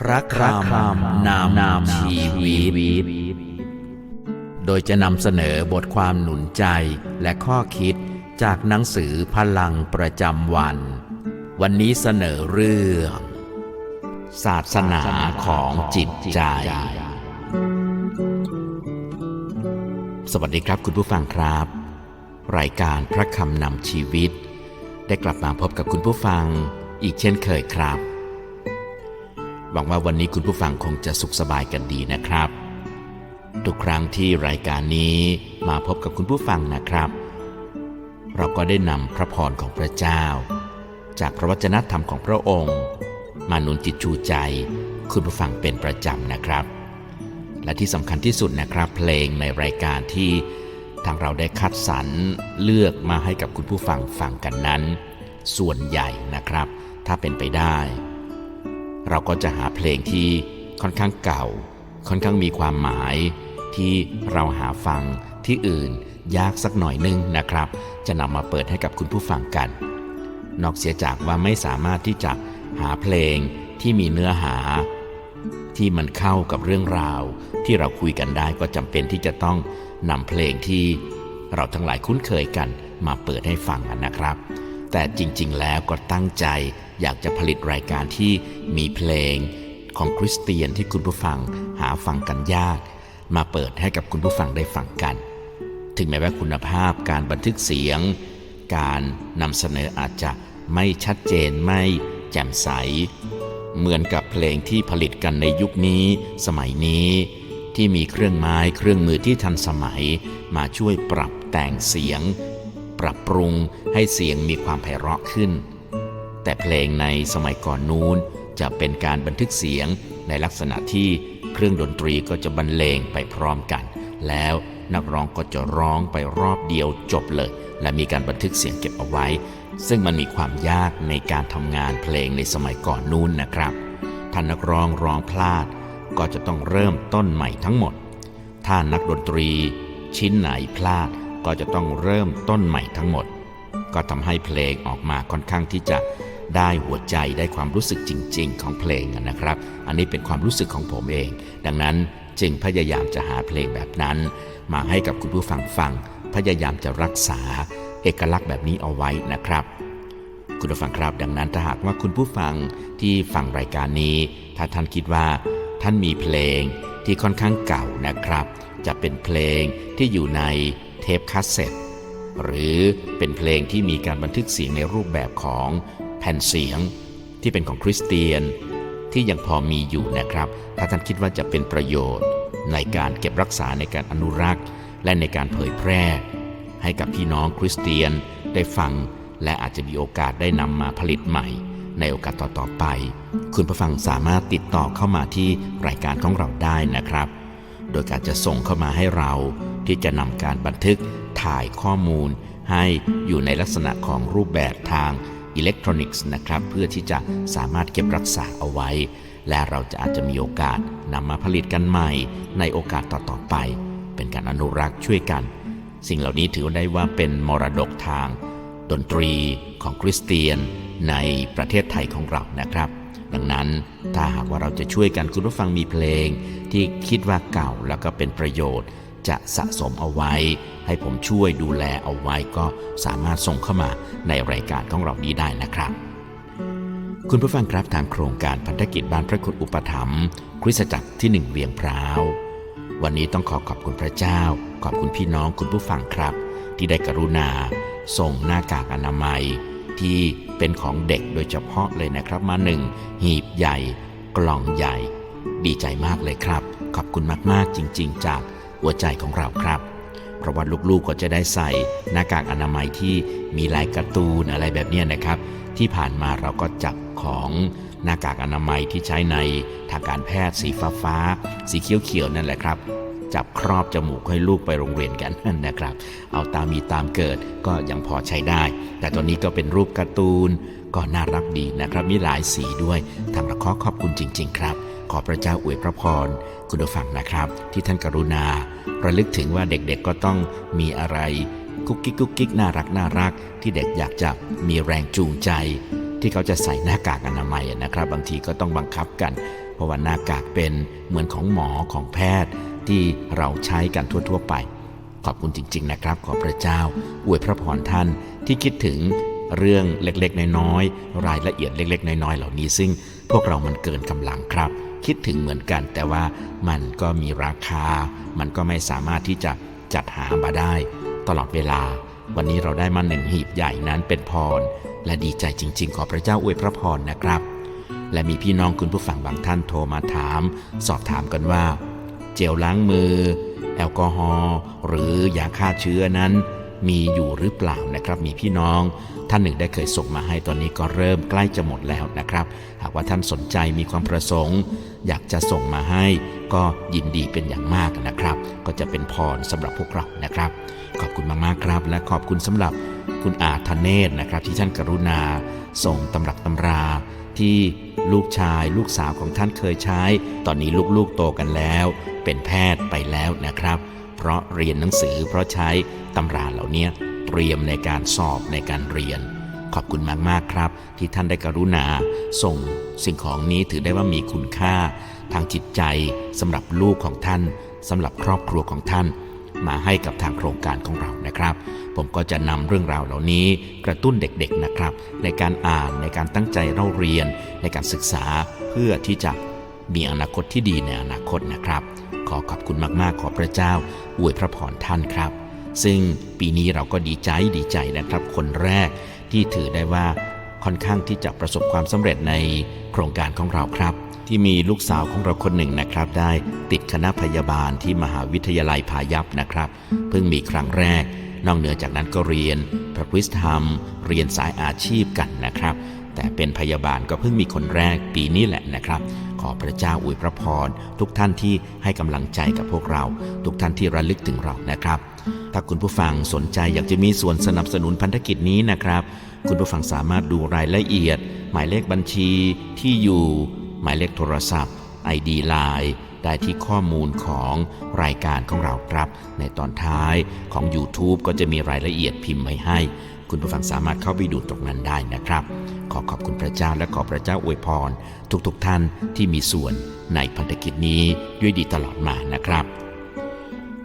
พระคำนามนามชีวิต โดยจะนำเสนอบทความหนุนใจและข้อคิดจากหนังสือพลังประจำวัน วันนี้เสนอเรื่อง ศาสนาของจิตใจ สวัสดีครับคุณผู้ฟังครับ รายการพระคำนำชีวิต ได้กลับมาพบกับคุณผู้ฟังอีกเช่นเคยครับ หวังว่าวันนี้คุณผู้ฟังคงจะสุขสบายกันดีนะครับ ทุกครั้งที่รายการนี้มาพบกับคุณผู้ฟังนะครับ เราก็ได้นำพระพรของพระเจ้า จากพระวจนะธรรมของพระองค์ มาหนุนจิตชูใจ คุณผู้ฟังเป็นประจำนะครับ และที่สำคัญที่สุดนะครับ เพลงในรายการที่ทางเราได้คัดสรรเลือกมาให้กับคุณผู้ฟังฟังกันนั้น ส่วนใหญ่นะครับ ถ้าเป็นไปได้ เราก็จะหาเพลงที่ค่อนข้างเก่า ค่อนข้างมีความหมาย ที่เราหาฟังที่อื่นยากสักหน่อยนึงนะครับ จะนำมาเปิดให้กับคุณผู้ฟังกัน นอกเสียจากว่าไม่สามารถที่จะหาเพลงที่มีเนื้อหา ที่มันเข้ากับเรื่องราว ที่เราคุยกันได้ก็จำเป็นที่จะต้องนำเพลงที่เราทั้งหลายคุ้นเคยกันมาเปิดให้ฟังนะครับ แต่จริงๆแล้วก็ตั้งใจ อยากจะผลิตรายการที่มีเพลงของคริสเตียนที่คุณผู้ฟังหาฟังกันยาก มาเปิดให้กับคุณผู้ฟังได้ฟังกัน ถึงแม้ว่าคุณภาพการบันทึกเสียง การนำเสนออาจจะไม่ชัดเจนไม่แจ่มใส เหมือนกับเพลงที่ผลิตกันในยุคนี้สมัยนี้ที่มีเครื่องไม้เครื่องมือที่ทันสมัย มาช่วยปรับแต่งเสียง ปรับปรุงให้เสียงมีความไพเราะขึ้น แต่เพลงในสมัยก่อนนู้นจะเป็นการบันทึกเสียงในลักษณะที่เครื่องดนตรีก็จะบรรเลงไปพร้อมกัน แล้วนักร้องก็จะร้องไปรอบเดียวจบเลย และมีการบันทึกเสียงเก็บเอาไว้ ซึ่งมันมีความยากในการทำงานเพลงในสมัยก่อนนู้นนะครับถ้านักร้องร้องพลาด ก็จะต้องเริ่มต้นใหม่ทั้งหมด ถ้านักดนตรีชิ้นไหนพลาดก็จะต้องเริ่มต้นใหม่ทั้งหมด ก็ทำให้เพลงออกมาค่อนข้างที่จะ ได้หัวใจได้ความรู้สึกจริง ๆ ของเพลงนะครับ อันนี้เป็นความรู้สึกของผมเอง ดังนั้นจึงพยายามจะหาเพลงแบบนั้น มาให้กับคุณผู้ฟังฟัง พยายามจะรักษา เอกลักษณ์แบบนี้เอาไว้นะครับ คุณผู้ฟังครับ ดังนั้นถ้าหากว่าคุณผู้ฟังที่ฟังรายการนี้ ถ้าท่านคิดว่าท่านมีเพลงที่ค่อนข้างเก่านะครับ จะเป็นเพลงที่อยู่ในเทปคาสเซ็ตหรือเป็นเพลงที่มีการบันทึกเสียงในรูปแบบของ ผ่นเสียงที่เป็นของคริสเตียนที่ยังพอมีอยู่นะครับ ถ้าท่านคิดว่าจะเป็นประโยชน์ ในการเก็บรักษาในการอนุรักษ์ และในการเผยแพร่ ให้กับพี่น้องคริสเตียนได้ฟัง และอาจจะมีโอกาสได้นำมาผลิตใหม่ ในโอกาสต่อๆไป คุณผู้ฟังสามารถติดต่อเข้ามาที่รายการของเราได้นะครับ โดยการจะส่งเข้ามาให้เราที่จะนำการบันทึกถ่ายข้อมูล ให้อยู่ในลักษณะของรูปแบบทาง อิเล็กทรอนิกส์นะครับ เพื่อที่จะสามารถเก็บรักษาเอาไว้ และเราจะอาจจะมีโอกาสนำมาผลิตกันใหม่ ในโอกาสต่อๆไป เป็นการอนุรักษ์ช่วยกัน สิ่งเหล่านี้ถือได้ว่าเป็นมรดกทาง ดนตรีของคริสเตียนในประเทศไทยของเรานะครับ ดังนั้นถ้าหากว่าเราจะช่วยกันคุณผู้ฟังมีเพลง ที่คิดว่าเก่าแล้วก็เป็นประโยชน์ จะสะสมเอาไว้ ให้ผมช่วยดูแลเอาไว้ก็สามารถส่งเข้ามาในรายการของเรานี้ได้นะครับ คุณผู้ฟังครับทางโครงการพันธกิจบ้านพระคุณอุปถัมภ์คริสตจักรที่หนึ่งเวียงพร้าว วันนี้ต้องขอขอบคุณพระเจ้า ขอบคุณพี่น้องคุณผู้ฟังครับ ที่ได้กรุณา ส่งหน้ากากอนามัย ที่เป็นของเด็กโดยเฉพาะเลยนะครับมาหนึ่งหีบใหญ่ กล่องใหญ่ ดีใจมากเลยครับ ขอบคุณมากๆจริง ๆ จาก หัวใจของเราครับ เพราะว่าลูกๆก็จะได้ใส่หน้ากากอนามัยที่มีลายการ์ตูนอะไรแบบนี้นะครับ ที่ผ่านมาเราก็จับของหน้ากากอนามัยที่ใช้ในทางการแพทย์สีฟ้าฟ้าๆสีเขียวๆนั่นแหละครับ จับครอบจมูกให้ลูกไปโรงเรียนกันนะครับ เอาตามมีตามเกิดก็ยังพอใช้ได้ แต่ตอนนี้ก็เป็นรูปการ์ตูนก็น่ารักดีนะครับ มีหลายสีด้วย ทางเราขอขอบคุณจริง ๆ ครับ อพระเจ้าอวยพระพรคุณผู้ฟังนะครับ ที่ท่านกรุณา ระลึกถึงว่าเด็กๆก็ต้องมีอะไรกุ๊กกิ๊กกุ๊กกิ๊กน่ารักน่ารัก ที่เด็กอยากจะมีแรงจูงใจ ที่เขาจะใส่หน้ากากอนามัยนะครับ บางทีก็ต้องบังคับกัน เพราะว่าหน้ากากเป็นเหมือนของหมอของแพทย์ ที่เราใช้กันทั่ว ๆ ไป ขอบคุณจริง ๆ นะครับ ขอพระเจ้า อวยพระพรท่านที่คิดถึงเรื่องเล็กๆ น้อยๆรายละเอียดเล็ก ๆ น้อยๆเหล่านี้ ซึ่งพวกเรามันเกินกำลังครับ คิดถึงเหมือนกัน แต่ว่ามันก็มีราคา มันก็ไม่สามารถที่จะจัดหามาได้ ตลอดเวลา วันนี้เราได้มาหนึ่งหีบใหญ่นั้นเป็นพร และดีใจจริง ๆ ขอพระเจ้าอวยพระพรนะครับ และมีพี่น้องคุณผู้ฟังบางท่านโทรมาถาม สอบถามกันว่า เจลล้างมือ แอลกอฮอล์หรือยาฆ่าเชื้อนั้น มีอยู่หรือเปล่านะครับ มีพี่น้อง ท่านหนึ่งได้เคยส่งมาให้ตอนนี้ก็เริ่มใกล้จะหมดแล้วนะครับ หากว่าท่านสนใจมีความประสงค์ อยากจะส่งมาให้ ก็ยินดีเป็นอย่างมากนะครับ ก็จะเป็นพรสำหรับพวกเรานะครับ ขอบคุณมากๆครับ และขอบคุณสำหรับคุณอาธเนศนะครับ ที่ท่านกรุณา ส่งตำรับตำราที่ลูกชายลูกสาวของท่านเคยใช้ ตอนนี้ลูกๆโตกันแล้ว เป็นแพทย์ไปแล้วนะครับ เพราะเรียนหนังสือ เพราะใช้ตำราเหล่านี้เตรียมในการสอบในการเรียน ขอบคุณมาก ๆ ครับ ที่ท่านได้กรุณา ส่งสิ่งของนี้ถือได้ว่ามีคุณค่า ทางจิตใจสำหรับลูกของท่านสำหรับครอบครัวของท่าน มาให้กับทางโครงการของเรานะครับ ผมก็จะนำเรื่องราวเหล่านี้กระตุ้นเด็กๆนะครับ ในการอ่านในการตั้งใจเล่าเรียน ในการศึกษาเพื่อที่จะมีอนาคตที่ดีในอนาคตนะครับ ขอขอบคุณมากๆ ขอพระเจ้า อวยพระพรท่านครับ ซึ่งปีนี้เราก็ดีใจดีใจนะครับ คนแรกที่ถือได้ว่าค่อนข้างที่จะประสบความสำเร็จในโครงการของเราครับ ที่มีลูกสาวของเราคนหนึ่งนะครับ ได้ติดคณะพยาบาลที่มหาวิทยาลัยพายัพนะครับ เพิ่งมีครั้งแรก นอกเหนือจากนั้นก็เรียนพระคริสธรรม เรียนสายอาชีพกันนะครับ แต่เป็นพยาบาลก็เพิ่งมีคนแรกปีนี้แหละนะครับ อพระเจ้าอวยพระพรทุกท่านที่ให้กำลังใจกับพวกเรา ทุกท่านที่ระลึกถึงเรานะครับ ถ้าคุณผู้ฟังสนใจอยากจะมีส่วนสนับสนุนพันธกิจนี้นะครับ คุณผู้ฟังสามารถดูรายละเอียด หมายเลขบัญชีที่อยู่ หมายเลขโทรศัพท์ ID Line ได้ที่ข้อมูลของรายการของเราครับ ในตอนท้ายของ YouTube ก็จะมีรายละเอียดพิมพ์ไว้ให้ คุณผู้ฟังสามารถเข้าไปดูตรงนั้นได้นะครับ ขอขอบคุณพระเจ้าและขอพระเจ้าอวยพร ทุกๆทท่านที่มีส่วนในพันธกิจนี้ด้วยดีตลอดมานะครับ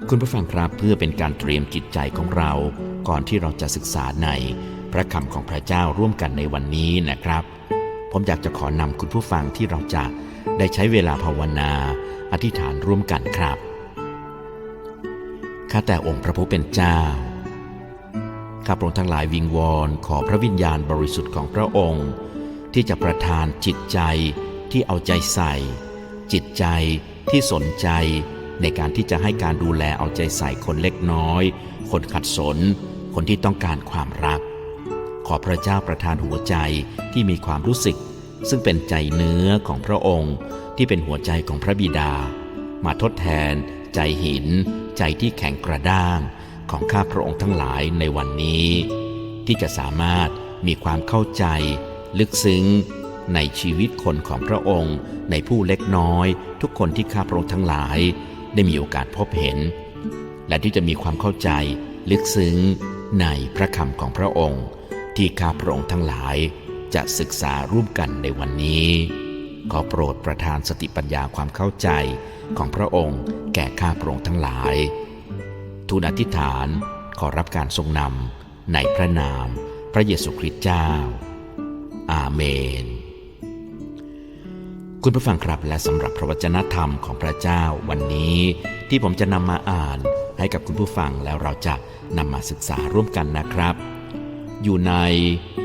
คุณผู้ฟังครับเพื่อเป็นการเตรียมจิตใจของเรา ก่อนที่เราจะศึกษาในพระคำของพระเจ้าร่วมกันในวันนี้นะครับ ผมอยากจะขอนำคุณผู้ฟังที่เราจะ ได้ใช้เวลาภาวนา อธิษฐานร่วมกันครับ ข้าแต่องค์พระผู้เป็นเจ้า ข้าพระองค์ทั้งหลายวิงวอนขอพระวิญญาณบริสุทธิ์ของพระองค์ ที่จะประทานจิตใจที่เอาใจใส่ จิตใจที่สนใจในการที่จะให้การดูแลเอาใจใส่คนเล็กน้อย คนขัดสน คนที่ต้องการความรัก ขอพระเจ้าประทานหัวใจที่มีความรู้สึก ซึ่งเป็นใจเนื้อของพระองค์ที่เป็นหัวใจของพระบิดา มาทดแทน ใจหิน ใจที่แข็งกระด้างของข้าพระองค์ทั้งหลายในวันนี้ ที่จะสามารถมีความเข้าใจ ลึกซึ้ง ในชีวิตคนของพระองค์ ในผู้เล็กน้อย ทุกคนที่ข้าพระองค์ทั้งหลาย ได้มีโอกาสพบเห็น และที่จะมีความเข้าใจ ลึกซึ้งในพระคำของพระองค์ ที่ข้าพระองค์ทั้งหลาย จะศึกษาร่วมกันในวันนี้ ขอโปรดประทานสติปัญญาความเข้าใจของพระองค์แก่ข้าพระองค์ทั้งหลาย ทูลอธิษฐานขอรับการทรงนำในพระนามพระเยซูคริสต์เจ้า อาเมน คุณผู้ฟังครับและสำหรับพระวจนะธรรมของพระเจ้าวันนี้ ที่ผมจะนำมาอ่านให้กับคุณผู้ฟังแล้วเราจะนำมาศึกษาร่วมกันนะครับ อยู่ใน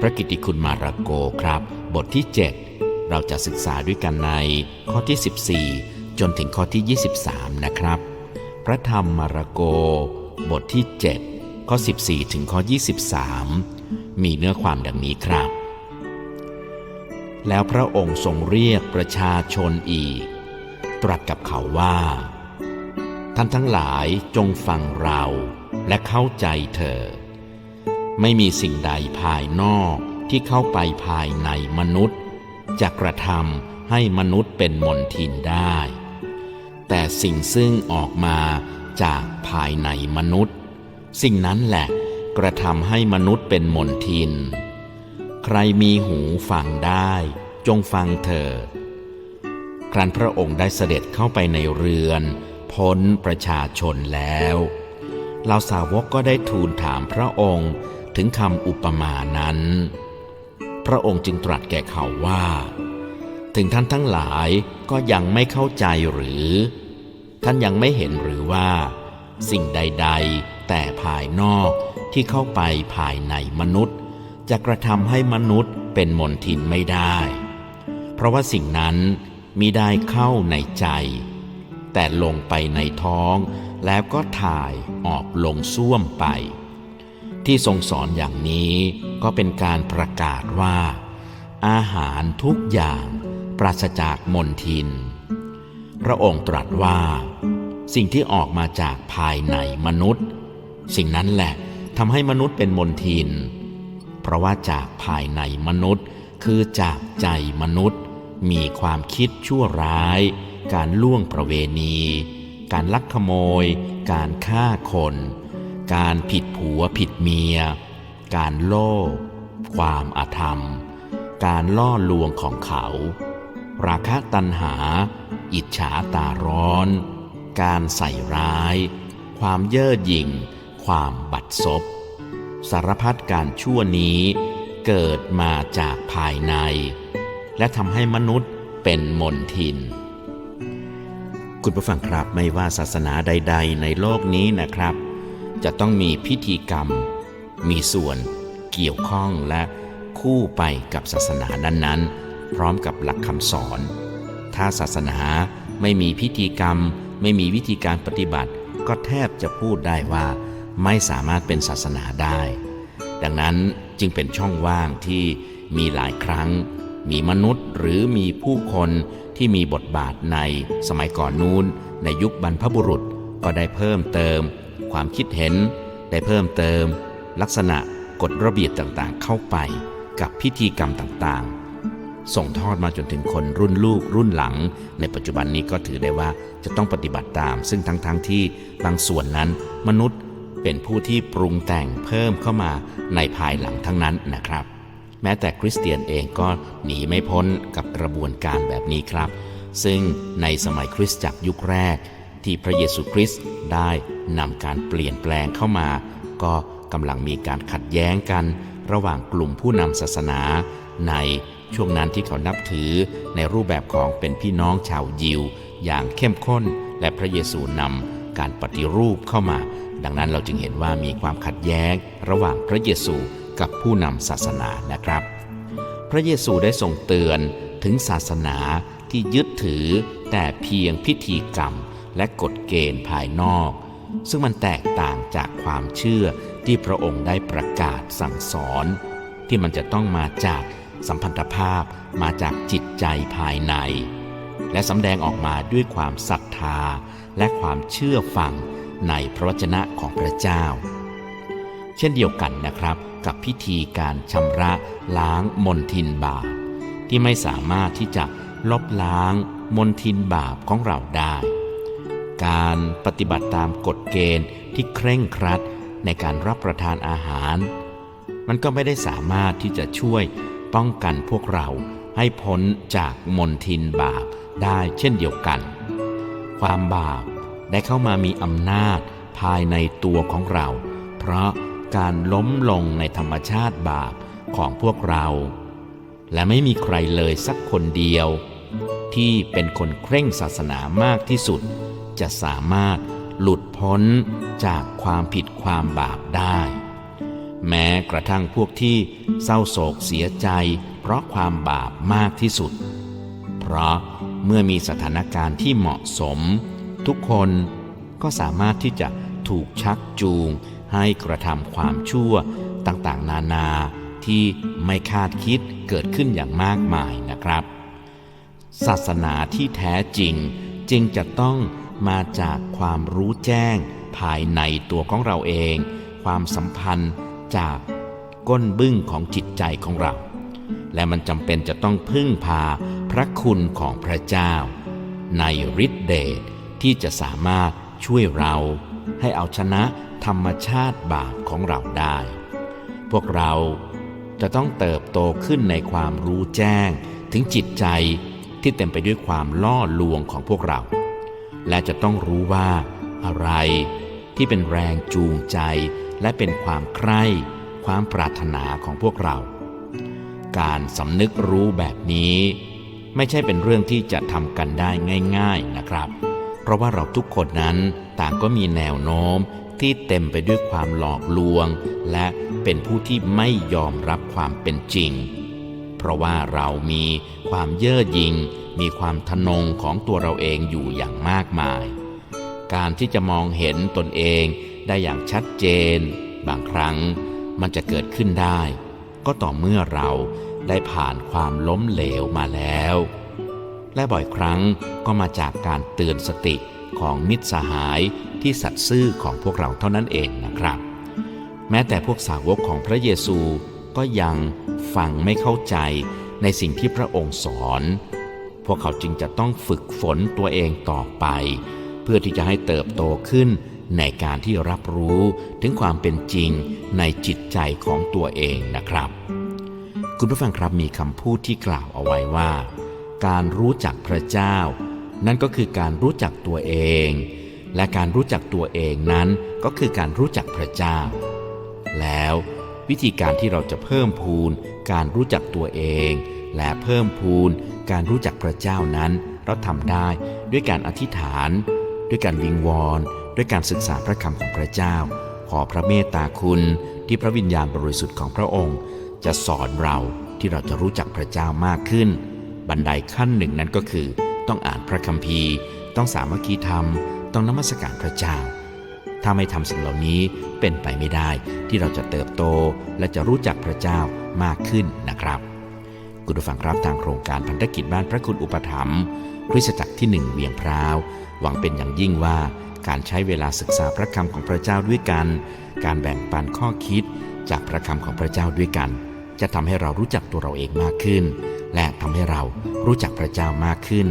พระกิติคุณมาระโกครับ บทที่ 7 เราจะศึกษาด้วยกันในข้อที่ 14 จนถึงข้อที่ 23 นะครับ พระธรรมมาระโก บทที่ 7 ข้อ 14 ถึงข้อ 23 มีเนื้อความดังนี้ครับ แล้วพระองค์ทรงเรียกประชาชนอีก ตรัสกับเขาว่า ท่านทั้งหลายจงฟังเราและเข้าใจเถิด ไม่มีสิ่งใดภายนอกที่เข้าไปภายในมนุษย์จะกระทำให้มนุษย์เป็นมนทินได้ แต่สิ่งซึ่งออกมาจากภายในมนุษย์ สิ่งนั้นแหละกระทำให้มนุษย์เป็นมนทิน ใครมีหูฟังได้ จงฟังเถิดครั้นพระองค์ได้เสด็จเข้าไปในเรือน พ้นประชาชนแล้วเหล่าสาวกก็ได้ทูลถามพระองค์ ถึงคำอุปมานั้น พระองค์จึงตรัสแก่เขาว่า ถึงท่านทั้งหลายก็ยังไม่เข้าใจหรือ ท่านยังไม่เห็นหรือว่า สิ่งใด ๆ แต่ภายนอกที่เข้าไปภายในมนุษย์ จะกระทำให้มนุษย์เป็นมนทินไม่ได้ เพราะว่าสิ่งนั้นมิได้เข้าในใจ แต่ลงไปในท้องแล้วก็ถ่ายออกลงส้วมไป ที่ทรงสอนอย่างนี้ก็เป็นการประกาศว่า อาหารทุกอย่างปราศจากมนทิน พระองค์ตรัสว่า สิ่งที่ออกมาจากภายในมนุษย์ สิ่งนั้นแหละทำให้มนุษย์เป็นมนทิน เพราะว่าจากภายในมนุษย์คือจากใจมนุษย์ มีความคิดชั่วร้าย การล่วงประเวณี การลักขโมย การฆ่าคน การผิดผัวผิดเมีย การโลภความอาธรรม การล่อลวงของเขา ราคะตัณหา อิจฉาตาร้อน การใส่ร้าย ความเย่อหยิ่ง ความบัดซบสารพัดการชั่วนี้เกิดมาจากภายใน และทำให้มนุษย์เป็นมนทิน คุณผู้ฟังครับไม่ว่าศาสนาใด ๆ ในโลกนี้นะครับ จะต้องมีพิธีกรรม มีส่วนเกี่ยวข้องและคู่ไปกับศาสนานั้นๆ พร้อมกับหลักคำสอน ถ้าศาสนาไม่มีพิธีกรรม ไม่มีวิธีการปฏิบัติ ก็แทบจะพูดได้ว่าไม่สามารถเป็นศาสนาได้ ดังนั้นจึงเป็นช่องว่างที่มีหลายครั้ง มีมนุษย์หรือมีผู้คนที่มีบทบาทในสมัยก่อนนู้น ในยุคบรรพบุรุษก็ได้เพิ่มเติม ความคิดเห็น ได้เพิ่มเติม ลักษณะกฎระเบียบต่างๆ เข้าไปกับพิธีกรรมต่างๆ ส่งทอดมาจนถึงคนรุ่นลูกรุ่นหลัง ในปัจจุบันนี้ก็ถือได้ว่าจะต้องปฏิบัติตาม ซึ่งทั้งๆทที่บางส่วนนั้นมนุษย์เป็นผู้ที่ปรุงแต่งเพิ่มเข้ามาในภายหลังทั้งนั้นนะครับ แม้แต่คริสเตียนเองก็หนีไม่พ้นกับกระบวนการแบบนี้ครับ ซึ่งในสมัยคริสตจักรยุคแรก ที่พระเยซูคริสต์ ได้นำการเปลี่ยนแปลงเข้ามา ก็กำลังมีการขัดแย้งกัน ระหว่างกลุ่มผู้นำศาสนา ในช่วงนั้นที่เขานับถือในรูปแบบของเป็นพี่น้องชาวยิว อย่างเข้มข้น และพระเยซูนำการปฏิรูปเข้ามา ดังนั้นเราจึงเห็นว่ามีความขัดแย้ง ระหว่างพระเยซูกับผู้นำศาสนานะครับ พระเยซูได้ทรงเตือนถึงศาสนาที่ยึดถือแต่เพียงพิธีกรรม และกฎเกณฑ์ภายนอก ซึ่งมันแตกต่างจากความเชื่อที่พระองค์ได้ประกาศสั่งสอน ที่มันจะต้องมาจากสัมพันธภาพมาจากจิตใจภายใน และสำแดงออกมาด้วยความศรัทธาและความเชื่อฟังในพระวจนะของพระเจ้า เช่นเดียวกันนะครับกับพิธีการชำระล้างมนทินบาปที่ไม่สามารถที่จะลบล้างมนทินบาปของเราได้ การปฏิบัติตามกฎเกณฑ์ที่เคร่งครัดในการรับประทานอาหาร มันก็ไม่ได้สามารถที่จะช่วยป้องกันพวกเราให้พ้นจากมนทินบาปได้เช่นเดียวกัน ความบาปได้เข้ามามีอำนาจภายในตัวของเรา เพราะการล้มลงในธรรมชาติบาปของพวกเรา และไม่มีใครเลยสักคนเดียว ที่เป็นคนเคร่งศาสนามากที่สุด จะสามารถหลุดพ้นจากความผิดความบาปได้ แม้กระทั่งพวกที่เศร้าโศกเสียใจ เพราะความบาปมากที่สุด เพราะเมื่อมีสถานการณ์ที่เหมาะสม ทุกคนก็สามารถที่จะถูกชักจูง ให้กระทำความชั่วต่างๆ นานาที่ไม่คาดคิดเกิดขึ้นอย่างมากมายนะครับ ศาสนาที่แท้จริงจึงจะต้อง มาจากความรู้แจ้ง ภายในตัวของเราเอง ความสัมพันธ์จากก้นบึ้งของจิตใจของเรา และมันจำเป็นจะต้องพึ่งพาพระคุณของพระเจ้า ในฤทธิเดชที่จะสามารถช่วยเรา ให้เอาชนะธรรมชาติบาปของเราได้ พวกเราจะต้องเติบโตขึ้นในความรู้แจ้ง ถึงจิตใจที่เต็มไปด้วยความล่อลวงของพวกเรา และจะต้องรู้ว่าอะไรที่เป็นแรงจูงใจ และเป็นความใคร่ ความปรารถนาของพวกเรา การสำนึกรู้แบบนี้ ไม่ใช่เป็นเรื่องที่จะทำกันได้ง่าย ๆนะครับ เพราะว่าเราทุกคนนั้นต่างก็มีแนวโน้มที่เต็มไปด้วยความหลอกลวง และเป็นผู้ที่ไม่ยอมรับความเป็นจริง ราะว่าเรามีความเย่อหยิ่งมีความทะนงของตัวเราเองอยู่อย่างมากมาย การที่จะมองเห็นตนเองได้อย่างชัดเจน บางครั้งมันจะเกิดขึ้นได้ ก็ต่อเมื่อเราได้ผ่านความล้มเหลวมาแล้ว และบ่อยครั้งก็มาจากการเตือนสติของมิตรสหายที่สัตย์ซื่อของพวกเราเท่านั้นเองนะครับ แม้แต่พวกสาวกของพระเยซู ก็ยังฟังไม่เข้าใจในสิ่งที่พระองค์สอน พวกเขาจึงจะต้องฝึกฝนตัวเองต่อไป เพื่อที่จะให้เติบโตขึ้นในการที่รับรู้ถึงความเป็นจริงในจิตใจของตัวเองนะครับ คุณผู้ฟังครับมีคำพูดที่กล่าวเอาไว้ว่า การรู้จักพระเจ้า นั่นก็คือการรู้จักตัวเอง และการรู้จักตัวเองนั้นก็คือการรู้จักพระเจ้า แล้ว วิธีการที่เราจะเพิ่มพูนการรู้จักตัวเอง และเพิ่มพูนการรู้จักพระเจ้านั้น เราทำได้ด้วยการอธิษฐาน ด้วยการวิงวอน ด้วยการศึกษาพระคำของพระเจ้า ขอพระเมตตาคุณที่พระวิญญาณบริสุทธิ์ของพระองค์ จะสอนเราที่เราจะรู้จักพระเจ้ามากขึ้น บันไดขั้นหนึ่งนั้นก็คือ ต้องอ่านพระคัมภีร์ ต้องสามัคคีธรรม ต้องนมัสการพระเจ้า ถ้าไม่ทำสิ่งเหล่านี้เป็นไปไม่ได้ ที่เราจะเติบโตและจะรู้จักพระเจ้ามากขึ้นนะครับ คุณผู้ฟังครับทางโครงการพันธกิจบ้านพระคุณอุปถัมภ์คริสตจักรที่หนึ่งเวียงพร้าว หวังเป็นอย่างยิ่งว่าการใช้เวลาศึกษาพระคำของพระเจ้าด้วยกัน การแบ่งปันข้อคิดจากพระคำของพระเจ้าด้วยกัน จะทำให้เรารู้จักตัวเราเองมากขึ้น และทำให้เรารู้จักพระเจ้ามากขึ้น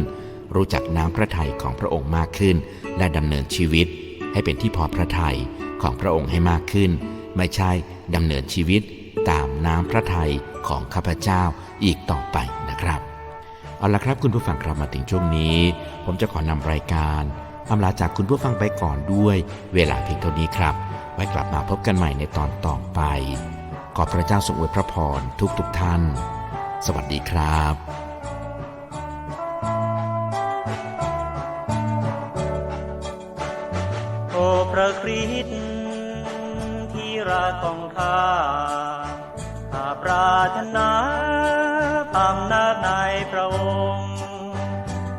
รู้จักน้ำพระทัยของพระองค์มากขึ้น และดำเนินชีวิต ให้เป็นที่พอพระทัยของพระองค์ให้มากขึ้น ไม่ใช่ดำเนินชีวิตตามน้ำพระทัยของข้าพเจ้าอีกต่อไปนะครับ เอาละครับคุณผู้ฟังครับมาถึงช่วงนี้ ผมจะขอนำรายการอำลาจากคุณผู้ฟังไปก่อนด้วยเวลาเพียงเท่านี้ครับ ไว้กลับมาพบกันใหม่ในตอนต่อไป ขอพระเจ้าทรงอวยพระพรทุกทุกท่าน สวัสดีครับ รักของข้าข้าปรารถนาตามนาในพระองค์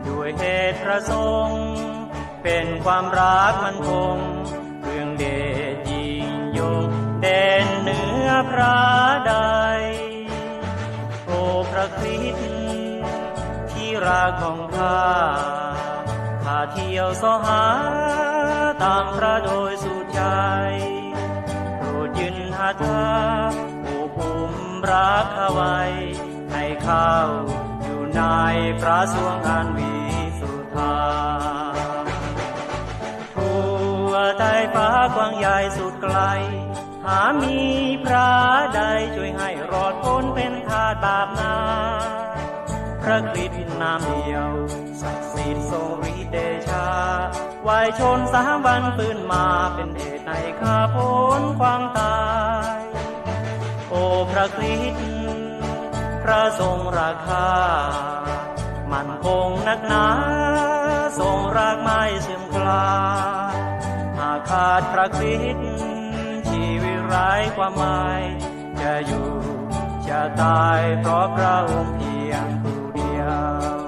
ด้วยเหตุประสงค์ เป็นความรักมันคงเรื่องเดชยิ่งยงเด่นเหนือพระใดโอพระคริสต์ที่รักของข้าข้าเที่ยวสหาตามพระโดยสุดใจาทาผู้คุมรักข้าไว้ ให้เข้าอยู่ในพระสวงอันวิสุทธาทั่วใต้ฟ้ากว้างใหญ่สุดไกล หามีพระใดช่วยให้รอดพ้นเป็นทาสบาปนาพระคริสต์นามเดียวศักดิ์สิทธิ์ทรงฤทธิ์เดชาวายชนสามวันปืนมาเป็นเหตุให้ข้าพ้นความตาย พระคริสต์พระทรงราคา มันคงนักหนาทรงรากไม้เสื่อมคลาหากขาดพระคริสต์ชีวิตไร้ความหมายจะอยู่จะตายเพราะพระองค์เพียงผู้เดียว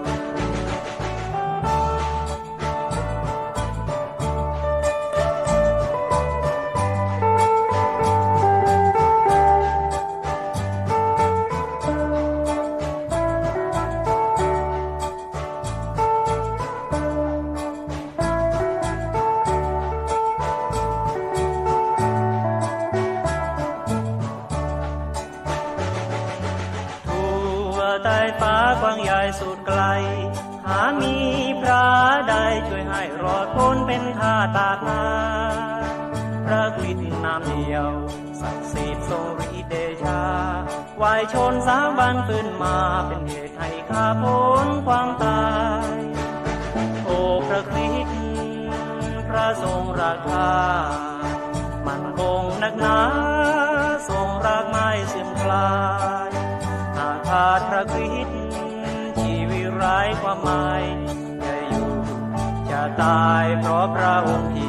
พระกฤษนามเดียว ศักดิ์สิทธิ์ทรงฤทธิเดชาวายชนสามบันฟื้นมาเป็นเหตุให้ข้าพ้นความตาย โอ้พระคริสต์พระทรงราคา มันคงนักหนาทรงรักไม่เสื่อมคลายหากขาดพระคริสต์ชีวิตไร้ความหมายจะอยู่จะตายเพราะพระองค์